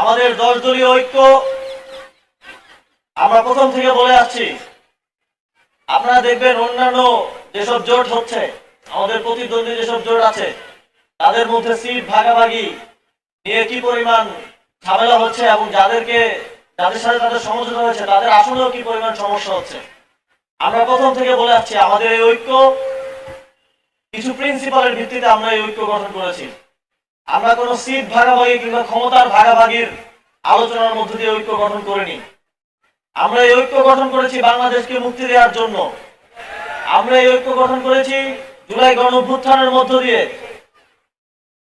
আমাদের দশ দলীয় ঐক্য। আমরা প্রথম থেকে বলে আসছি, আপনারা দেখবেন অন্যান্য যেসব জোট হচ্ছে, আমাদের প্রতিদ্বন্দ্বী যেসব জোট আছে, তাদের মধ্যে সিট ভাগাভাগি নিয়ে কি পরিমাণ ঝামেলা হচ্ছে এবং যাদেরকে, যাদের সাথে তাদের সমঝোতা হয়েছে, তাদের আসলেও কি পরিমাণ সমস্যা হচ্ছে? আমরা প্রথম থেকে বলে আসছি, আমাদের এই ঐক্য, কিছু প্রিন্সিপালের ভিত্তিতে আমরা এই ঐক্য গঠন করেছি। আমরা কোনো সিট ভাগাভাগি কিংবা ক্ষমতার ভাগাভাগির আলোচনার মধ্য দিয়ে ঐক্য গঠন করিনি। আমরা এই ঐক্য গঠন করেছি বাংলাদেশকে মুক্তি দেওয়ার জন্য। আমরা এই ঐক্য গঠন করেছি জুলাই গণ অভ্যুত্থানের মধ্য দিয়ে।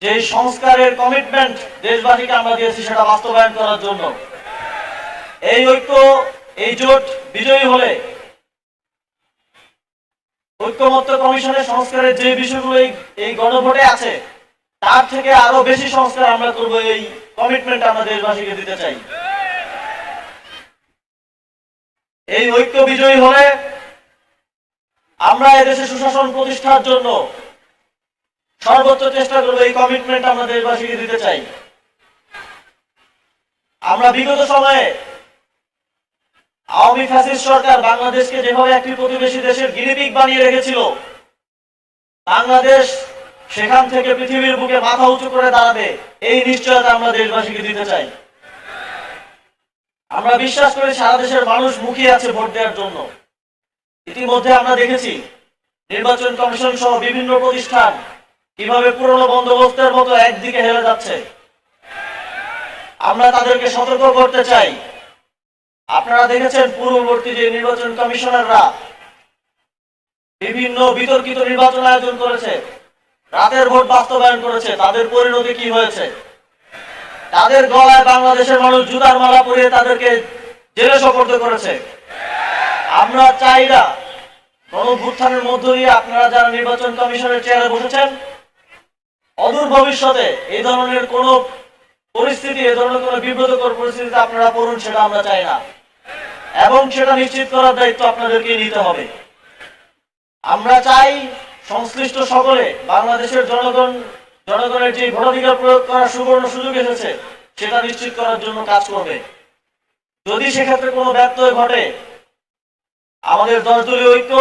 যে সংস্কারের কমিটমেন্ট দেশবাসীকে আমরা দিয়েছি সেটা বাস্তবায়ন করার জন্য। এই ঐক্য, এই জোট বিজয়ী হলে ঐক্যমত্য কমিশনের সংস্কারের যে বিষয়গুলো এই- এই গণভোটে আছে তার থেকে আরও বেশি সংস্কার আমরা করব এই কমিটমেন্ট আমরা দেশবাসীকে দিতে চাই। এই ঐক্য বিজয়ী হলে আমরা এদেশে সুশাসন প্রতিষ্ঠার জন্য সর্বোচ্চ চেষ্টা করব এই কমিটমেন্ট আমরা দেশবাসীকে দিতে চাই। আমরা বিগত সময়ে আওয়ামী ফ্যাসিস্ট সরকার বাংলাদেশকে যেভাবে একটি প্রতিবেশী দেশের গিরিপিক বানিয়ে রেখেছিল, বাংলাদেশ সেখান থেকে পৃথিবীর বুকে মাথা উঁচু করে দাঁড়াবে, এই নিশ্চয়তা আমরা দেশবাসীকে দিতে চাই। আমরা বিশ্বাস করি সারা দেশের মানুষ মুখিয়ে আছে ভোট দেওয়ার জন্য। ইতিমধ্যে আমরা দেখেছি, নির্বাচন কমিশন সহ বিভিন্ন প্রতিষ্ঠান কীভাবে পুরনো বন্দোবস্তের মতো একদিকে হেরে যাচ্ছে। আমরা তাদেরকে সতর্ক করতে চাই। আপনারা দেখেছেন পূর্ববর্তী যে নির্বাচন কমিশনাররা বিভিন্ন বিতর্কিত নির্বাচন আয়োজন করেছে। রাতের ভোট বাস্তবায়ন করেছে, তাদের পরিণতি কি হয়েছে? তাদের গলায় বাংলাদেশের মানুষ জুতার মালা পরিয়ে তাদেরকে জেলে সপর্দ করেছে। আমরা চাই না গণভ্যুত্থানের মধ্য দিয়ে আপনারা যারা নির্বাচন কমিশনের চেয়ারে বসেছেন, অদূর ভবিষ্যতে এই ধরনের কোনো পরিস্থিতি এ ধরনের কোনো বিব্রতকর পরিস্থিতিতে আপনারা পড়ুন, সেটা আমরা চাই না। এবং সেটা নিশ্চিত করার দায়িত্ব আপনাদেরকে নিতে হবে। আমরা চাই সংশ্লিষ্ট সকলে বাংলাদেশের জনগণ, জনগণের যে ভোটাধিকার প্রয়োগ করার সুবর্ণ সুযোগ এসেছে, সেটা নিশ্চিত করার জন্য কাজ করবে। যদি সেক্ষেত্রে কোনো ব্যত্যয় ঘটে, আমাদের দশ দলীয় ঐক্য,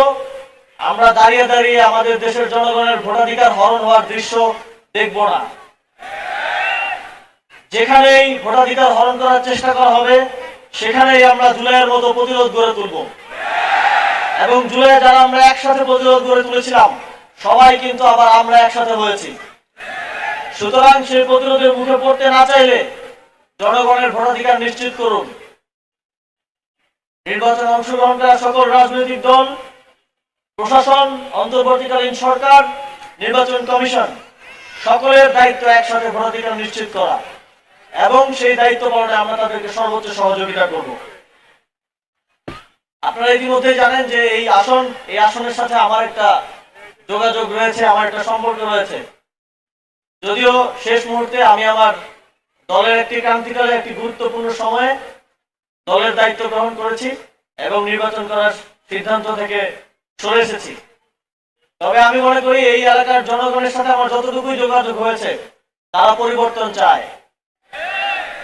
আমরা দাঁড়িয়ে দাঁড়িয়ে আমাদের দেশের জনগণের ভোটাধিকার হরণ হওয়ার দৃশ্য দেখব না। যেখানেই ভোটাধিকার হরণ করার চেষ্টা করা হবে, সেখানেই আমরা জুলাইয়ের মতো প্রতিরোধ গড়ে তুলব। এবং জুলাই যারা আমরা একসাথে প্রতিরোধ গড়ে তুলেছিলাম সবাই কিন্তু আবার আমরা একসাথে হয়েছি। সুতরাং সেই প্রতিরোধের মুখে পড়তে না চাইলে জনগণের ভোটাধিকার নিশ্চিত করুন। নির্বাচনে অংশগ্রহণ করা সকল রাজনৈতিক দল, প্রশাসন, অন্তর্বর্তীকালীন সরকার, নির্বাচন কমিশন, সকলের দায়িত্ব একসাথে ভোটাধিকার নিশ্চিত করা এবং সেই দায়িত্ব পালনে আমরা তাদেরকে সর্বোচ্চ সহযোগিতা করব। আপনারা ইতিমধ্যে জানেন যে এই আসন, এই আসনের সাথে আমার একটা যোগাযোগ রয়েছে, আমার একটা সম্পর্ক রয়েছে। যদিও শেষ মুহূর্তে আমি আমার দলের একটি ক্রান্তিকালে একটি গুরুত্বপূর্ণ সময়ে দলের দায়িত্ব গ্রহণ করেছি এবং নির্বাচন করার সিদ্ধান্ত থেকে সরে এসেছি। তবে আমি মনে করি এই এলাকার জনগণের সাথে আমার যতটুকুই যোগাযোগ হয়েছে, তারা পরিবর্তন চায়।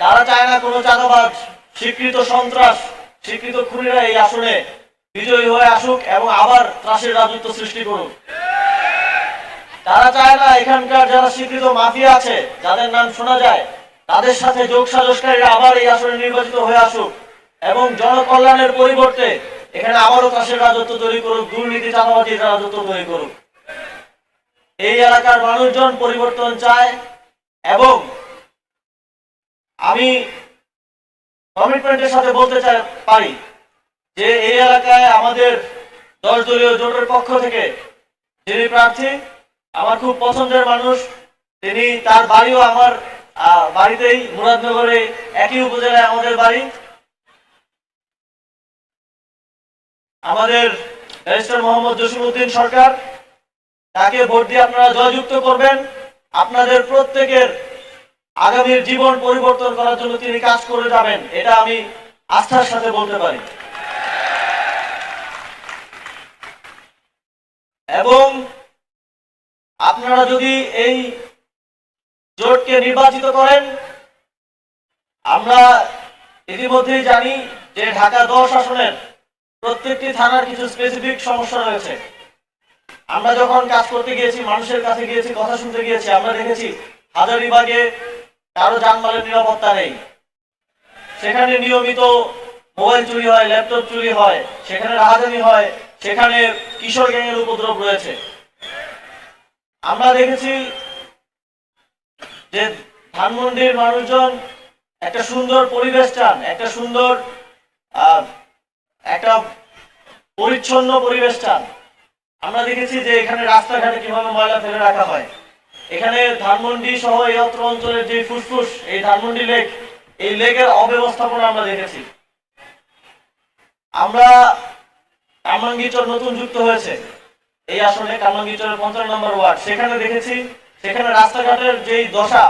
তারা চায় না কোনো চাঁদাবাজ, স্বীকৃত সন্ত্রাস, স্বীকৃত খুনিরা এই আসনে বিজয়ী হয়ে আসুক এবং আবার ত্রাসের রাজত্ব সৃষ্টি করুক। তারা চায় না এখানকার যারা স্বীকৃত মাফিয়া আছে, যাদের নাম শোনা যায়, তাদের সাথে যোগ সাজসকারীরা আবার এই আসনে নির্বাচিত হয়ে আসুক। এবং জনকল্যাণের পরিবর্তে এখানে আবারও ত্রাসের রাজত্ব তৈরি করুক, দুর্নীতি, চাঁদাবাজির রাজত্ব তৈরি করুক। এই এলাকার মানুষজন পরিবর্তন চায় এবং আমি কমিটমেন্টের সাথে বলতে চাই, পারি যে এই এলাকায় আমাদের দশ দলীয় জোটের পক্ষ থেকে যিনি প্রার্থী আমার খুব পছন্দের মানুষ। তিনি তার বাড়িও আমার বাড়িতেই মুরাদনগরে একই উপজেলায় আমাদের বাড়ি। আমাদের ব্যারিস্টার মোহাম্মদ জসিমউদ্দিন সরকার, তাকে ভোট দিয়ে আপনারা জয়যুক্ত করবেন। আপনাদের প্রত্যেকের আগামীর জীবন পরিবর্তন করার জন্য তিনি কাজ করে যাবেন, এটা আমি আস্থার সাথে বলতে পারি। এবং আপনারা যদি এই জোটকে নির্বাচিত করেন, আমরা ইতিমধ্যেই জানি যে ঢাকা দশ আসনের প্রত্যেকটি থানার কিছু স্পেসিফিক সমস্যা রয়েছে। আমরা যখন কাজ করতে গিয়েছি, মানুষের কাছে গিয়েছি, কথা শুনতে গিয়েছি, আমরা দেখেছি হাজারিবাগে কারও যানবাহনের নিরাপত্তা নেই। সেখানে নিয়মিত মোবাইল চুরি হয়, ল্যাপটপ চুরি হয়, সেখানে রাহাজানি হয়, সেখানে কিশোর গ্যাংয়ের উপদ্রব রয়েছে। আমরা দেখেছি যে ধানমন্ডির মানুষজন একটা সুন্দর পরিবেশ চান, একটা সুন্দর একটা পরিচ্ছন্ন পরিবেশ চান। আমরা দেখেছি যে এখানে রাস্তাঘাটে কীভাবে ময়লা ফেলে রাখা হয়। এখানে ধানমন্ডি সহ এই অত্র অঞ্চলের যে ফুসফুস, এই ধানমন্ডি লেক, এই লেকের অব্যবস্থাপনা আমরা দেখেছি। আমরা কামরাঙ্গীচর নতুন যুক্ত হয়েছে। এই আসনে কামরাঙ্গীচরের পঞ্চান্ন নম্বর ওয়ার্ড। সেখানে দেখেছি, সেখানে রাস্তাঘাটের যেই দশা,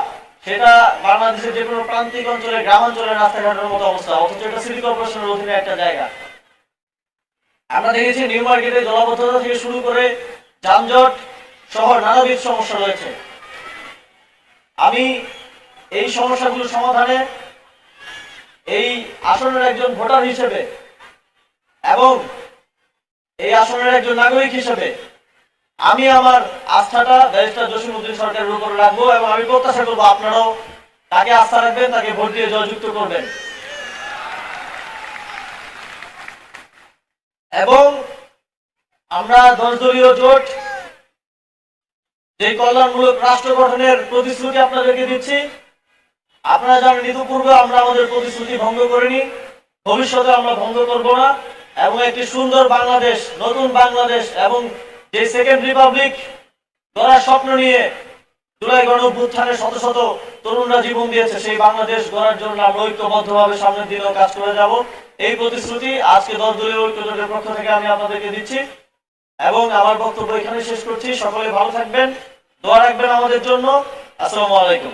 সেটা বাংলাদেশের যে কোনো প্রান্তিক অঞ্চলে গ্রামাঞ্চলের রাস্তাঘাটের মতো অবস্থা। অথচ এটা সিটি কর্পোরেশনের অধীনে একটা জায়গা। আমরা দেখেছি নিউ মার্কেটে জলাবদ্ধতা থেকে শুরু করে যানজট সহ নানাবিধ সমস্যা রয়েছে। আমি এই সমস্যাগুলো সমাধানে এই আসনের একজন ভোটার হিসেবে এবং এই আসনের একজন নাগরিক হিসেবে আমি আমার আস্থাটা ব্যারিস্টার জসিমুদ্দিন সরকারের উপর রাখব এবং আমি প্রত্যাশা করব আপনারাও তাকে আস্থা রাখবেন, তাকে ভোট দিয়ে জয়যুক্ত করবেন। এবং আমরা দলীয় জোট, যে কল্যাণমূলক রাষ্ট্র গঠনের প্রতিশ্রুতি আপনাদেরকে দিচ্ছি, আপনারা জানেন ইতিপূর্বে আমরা আমাদের প্রতিশ্রুতি ভঙ্গ করিনি, ভবিষ্যতে আমরা ভঙ্গ করব না, এবং একটি সুন্দর বাংলাদেশ, নতুন বাংলাদেশ এবং যে সেকেন্ড রিপাবলিক গড়ার স্বপ্ন নিয়ে জুলাই গণ অভ্যুত্থানে শত শত তরুণরা জীবন দিয়েছে, সেই বাংলাদেশ গড়ার জন্য আমরা ঐক্যবদ্ধভাবে সামনের দিনেও কাজ করে যাব। এই প্রতিশ্রুতি আজকে দশ দলীয় ঐক্য জোটের পক্ষ থেকে আমি আপনাদেরকে দিচ্ছি এবং আমার বক্তব্য এখানে শেষ করছি। সকলে ভালো থাকবেন, দোয়া রাখবেন আমাদের জন্য। আসসালামু আলাইকুম।